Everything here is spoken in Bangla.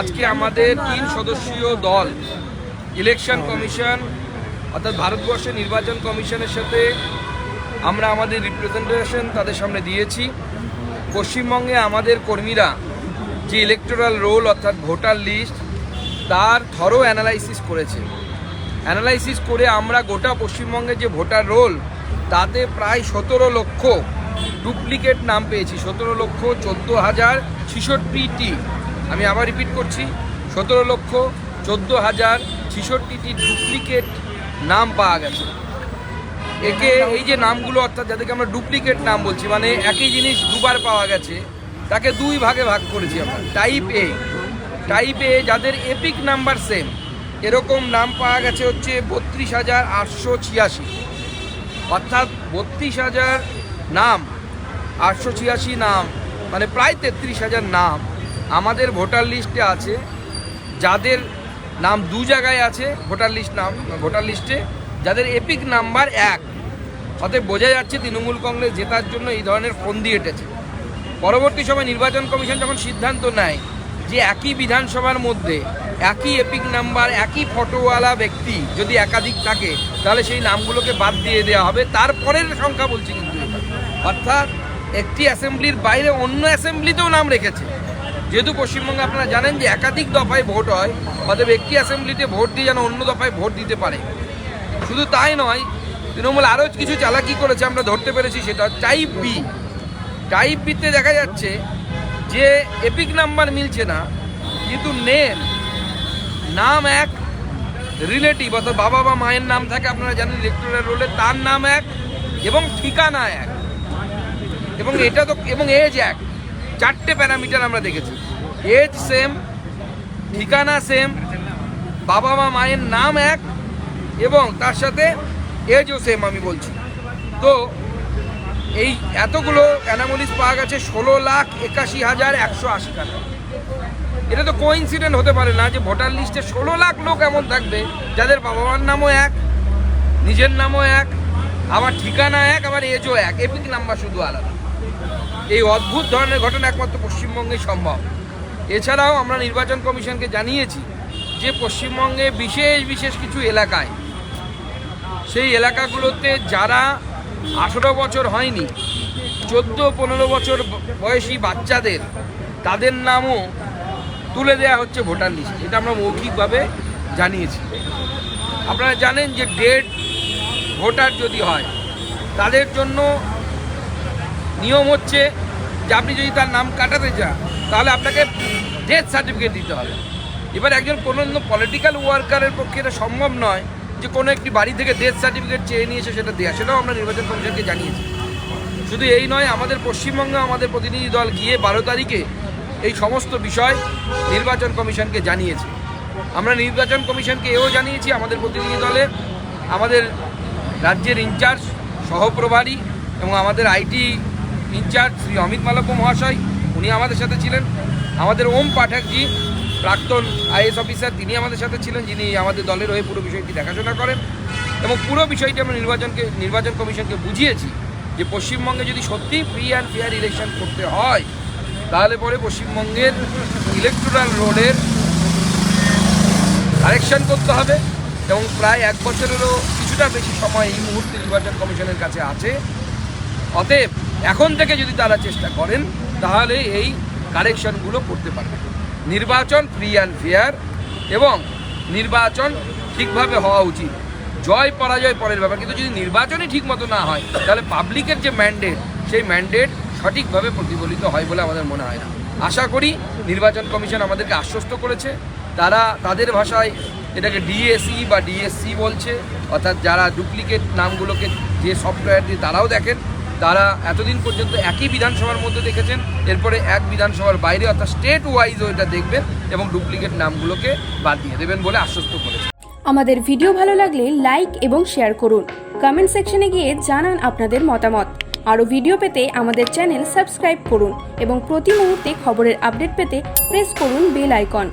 আজকে আমাদের তিন সদস্যীয় দল, ইলেকশন কমিশন, অর্থাৎ ভারতবর্ষের নির্বাচন কমিশনের সাথে আমরা আমাদের রিপ্রেজেন্টেশন তাদের সামনে দিয়েছি। পশ্চিমবঙ্গে আমাদের কর্মীরা যে ইলেকটোরাল রোল অর্থাৎ ভোটার লিস্ট তার থরো অ্যানালাইসিস করেছে। অ্যানালাইসিস করে আমরা গোটা পশ্চিমবঙ্গে যে ভোটার রোল তাতে প্রায় সতেরো লক্ষ ডুপ্লিকেট নাম পেয়েছি। সতেরো লক্ষ চোদ্দ হাজার ছিষট্টিটি আমি আবার রিপিট করছি, সতেরো লক্ষ চোদ্দ হাজার ছিষট্টিটি ডুপ্লিকেট নাম পাওয়া গেছে। একে এই যে নামগুলো, অর্থাৎ যাদেরকে আমরা ডুপ্লিকেট নাম বলছি মানে একই জিনিস দুবার পাওয়া গেছে, তাকে দুই ভাগে ভাগ করেছি আমরা। টাইপ এ টাইপ এ যাদের এপিক নাম্বার সেম এরকম নাম পাওয়া গেছে হচ্ছে বত্রিশ হাজার আটশো ছিয়াশি। অর্থাৎ বত্রিশ হাজার নাম, আটশো ছিয়াশি নাম মানে প্রায় তেত্রিশ হাজার নাম। আমাদের ভোটার লিস্টে আছে, যাদের নাম দু জায়গায় আছে, ভোটার লিস্ট নাম, ভোটার লিস্টে, যাদের এপিক নাম্বার এক। অতএব বোঝা যাচ্ছে তৃণমূল কংগ্রেস জেতার জন্য এই ধরনের ফন্দি এঁটেছে। পরবর্তী সময় নির্বাচন কমিশন যখন সিদ্ধান্ত নেয় যে একই বিধানসভার মধ্যে একই এপিক নাম্বার, একই ফটোওয়ালা ব্যক্তি যদি একাধিক থাকে, তাহলে সেই নামগুলোকে বাদ দিয়ে দেওয়া হবে। তারপরের সংখ্যা বলছি কিন্তু অর্থাৎ একটি অ্যাসেম্বলির বাইরে অন্য অ্যাসেম্বলিতেও নাম রেখেছে। যেহেতু পশ্চিমবঙ্গে আপনারা জানেন যে একাধিক দফায় ভোট হয়, অতএব একটি অ্যাসেম্বলিতে ভোট দিয়ে যেন অন্য দফায় ভোট দিতে পারে। শুধু তাই নয়, তৃণমূল আরও কিছু চালাকি করেছে, আমরা ধরতে পেরেছি সেটা টাইপ বি টাইপ বিতে দেখা যাচ্ছে যে এপিক নাম্বার মিলছে না, কিন্তু নেম নাম এক রিলেটিভ অর্থাৎ বাবা বা মায়ের নাম থাকে, আপনারা জানেন ইলেকট্রাল রোলে তার নাম এক এবং ঠিকানা এক। এবং এটা তো, এবং এজ এক। চারটে প্যারামিটার আমরা দেখেছি। এজ সেম ঠিকানা সেম বাবা মা মায়ের নাম এক, এবং তার সাথে এজও সেম আমি বলছি। তো এই এতগুলো অ্যানামোলিস পাওয়া গেছে ষোলো লাখ একাশি হাজার একশো আশি টাকা। এটা তো কোইন্সিডেন্ট হতে পারে না যে ভোটার লিস্টে ষোলো লাখ লোক এমন থাকবে, যাদের বাবা মার নামও এক, নিজের নামও এক, আবার ঠিকানা এক, আবার এজও এক। এপিক নাম্বার শুধু আলাদা। এই অদ্ভুত ধরনের ঘটনা একমাত্র পশ্চিমবঙ্গেই সম্ভব। এছাড়াও আমরা নির্বাচন কমিশনকে জানিয়েছি যে পশ্চিমবঙ্গে বিশেষ বিশেষ কিছু এলাকায়, সেই এলাকাগুলোতে যারা আঠেরো বছর হয়নি, চোদ্দ পনেরো বছর বয়সী বাচ্চাদের, তাদের নামও তুলে দেওয়া হচ্ছে ভোটার লিস্ট এটা আমরা মৌখিকভাবে জানিয়েছি। আপনারা জানেন যে ডেট ভোটার যদি হয়, তাদের জন্য নিয়ম হচ্ছে যে আপনি যদি তার নাম কাটাতে চান, তাহলে আপনাকে ডেথ সার্টিফিকেট দিতে হবে। এবার একজন কোনো পলিটিক্যাল ওয়ার্কারের পক্ষে এটা সম্ভব নয় যে কোনো একটি বাড়ি থেকে ডেথ সার্টিফিকেট চেয়ে নিয়ে এসে সেটা দেওয়া সেটাও আমরা নির্বাচন কমিশনকে জানিয়েছি। শুধু এই নয়, আমাদের পশ্চিমবঙ্গে আমাদের প্রতিনিধি দল গিয়ে বারো তারিখে এই সমস্ত বিষয় নির্বাচন কমিশনকে জানিয়েছে। আমরা নির্বাচন কমিশনকে এও জানিয়েছি, আমাদের প্রতিনিধি দলে আমাদের রাজ্যের ইনচার্জ, সহপ্রভারী এবং আমাদের আইটি ইনচার্জ শ্রী অমিত মালব্য মহাশয়, উনি আমাদের সাথে ছিলেন। আমাদের ওম পাঠকজি প্রাক্তন আইএস অফিসার, তিনি আমাদের সাথে ছিলেন, যিনি আমাদের দলের হয়ে পুরো বিষয়টি দেখাশোনা করেন। এবং পুরো বিষয়টি আমরা নির্বাচনকে, নির্বাচন কমিশনকে বুঝিয়েছি যে পশ্চিমবঙ্গে যদি সত্যিই ফ্রি অ্যান্ড ফেয়ার ইলেকশন করতে হয়, তাহলে পরে পশ্চিমবঙ্গের ইলেকট্রাল রোডের কারেকশন করতে হবে। এবং প্রায় এক বছরেরও কিছুটা বেশি সময় এই মুহূর্তে নির্বাচন কমিশনের কাছে আছে। অতএব এখন থেকে যদি তারা চেষ্টা করেন, তাহলে এই কারেকশনগুলো করতে পারবে। নির্বাচন ফ্রি অ্যান্ড ফেয়ার এবং নির্বাচন ঠিকভাবে হওয়া উচিত। জয় পরাজয় পরের ব্যাপার। কিন্তু যদি নির্বাচনই ঠিক মতো না হয়, তাহলে পাবলিকের যে ম্যান্ডেট সেই ম্যান্ডেট সঠিকভাবে প্রতিফলিত হয় বলে আমাদের মনে হয় না। আশা করি নির্বাচন কমিশন আমাদেরকে আশ্বস্ত করেছে। তারা তাদের ভাষায় এটাকে ডিএসই বা ডিএসসি বলছে। অর্থাৎ যারা ডুপ্লিকেট নামগুলোকে যে সফটওয়্যার দিয়ে তারাও দেখেন। তারা এতদিন পর্যন্ত একই বিধানসভার মধ্যে দেখেছেন, এরপরে এক বিধানসভার বাইরে অর্থাৎ স্টেট ওয়াইজও এটা দেখবেন এবং ডুপ্লিকেট নামগুলোকে বাদ দিয়ে দেবেন বলে আশ্বস্ত করেছে আমাদের ভিডিও ভালো লাগলে লাইক এবং শেয়ার করুন। কমেন্ট সেকশনে গিয়ে জানান আপনাদের মতামত। আরও ভিডিও পেতে আমাদের চ্যানেল সাবস্ক্রাইব করুন এবং প্রতি মুহূর্তে খবরের আপডেট পেতে প্রেস করুন বেল আইকন